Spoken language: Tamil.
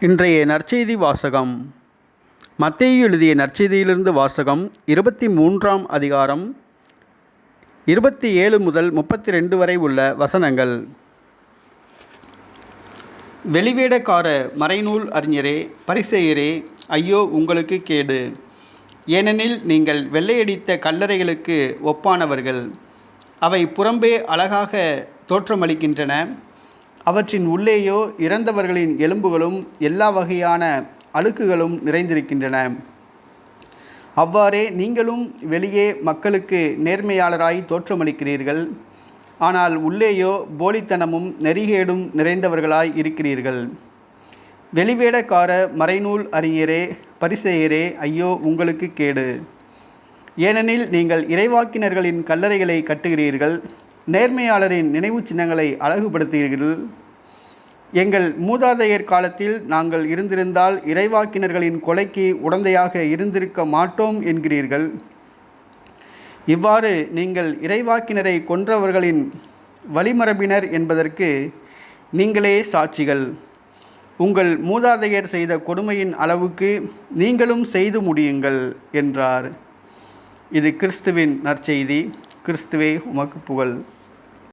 இன்றைய நற்செய்தி வாசகம். மத்தேயு எழுதிய நற்செய்தியிலிருந்து வாசகம் இருபத்தி மூன்றாம் அதிகாரம் இருபத்தி ஏழு முதல் முப்பத்தி ரெண்டு வரை உள்ள வசனங்கள். வெளிவேடக்கார மறைநூல் அறிஞரே பரிசெயரே ஐயோ உங்களுக்கு கேடு. ஏனெனில் நீங்கள் வெள்ளையடித்த கல்லறைகளுக்கு ஒப்பானவர்கள். அவை புறம்பே அழகாக தோற்றமளிக்கின்றன. அவற்றின் உள்ளேயோ இறந்தவர்களின் எலும்புகளும் எல்லா வகையான அழுக்குகளும் நிறைந்திருக்கின்றன. அவ்வாறே நீங்களும் வெளியே மக்களுக்கு நேர்மையாளராய் தோற்றமளிக்கிறீர்கள். ஆனால் உள்ளேயோ போலித்தனமும் நெறிகேடும் நிறைந்தவர்களாய் இருக்கிறீர்கள். வெளிவேடக்கார மறைநூல் அறிஞரே பரிசெயரே ஐயோ உங்களுக்கு கேடு. ஏனெனில் நீங்கள் இறைவாக்கினர்களின் கல்லறைகளை கட்டுகிறீர்கள் நேர்மையாளரின் நினைவு சின்னங்களை அழகுபடுத்துகிறீர்கள். எங்கள் மூதாதையர் காலத்தில் நாங்கள் இருந்திருந்தால் இறைவாக்கினர்களின் கொலைக்கு உடந்தையாக இருந்திருக்க மாட்டோம் என்கிறீர்கள். இவ்வாறு நீங்கள் இறைவாக்கினரை கொன்றவர்களின் வழிமரபினர் என்பதற்கு நீங்களே சாட்சிகள். உங்கள் மூதாதையர் செய்த கொடுமையின் அளவுக்கு நீங்களும் செய்து முடியுங்கள் என்றார். இது கிறிஸ்துவின் நற்செய்தி. கிறிஸ்துவே உமக்கு புகழ்.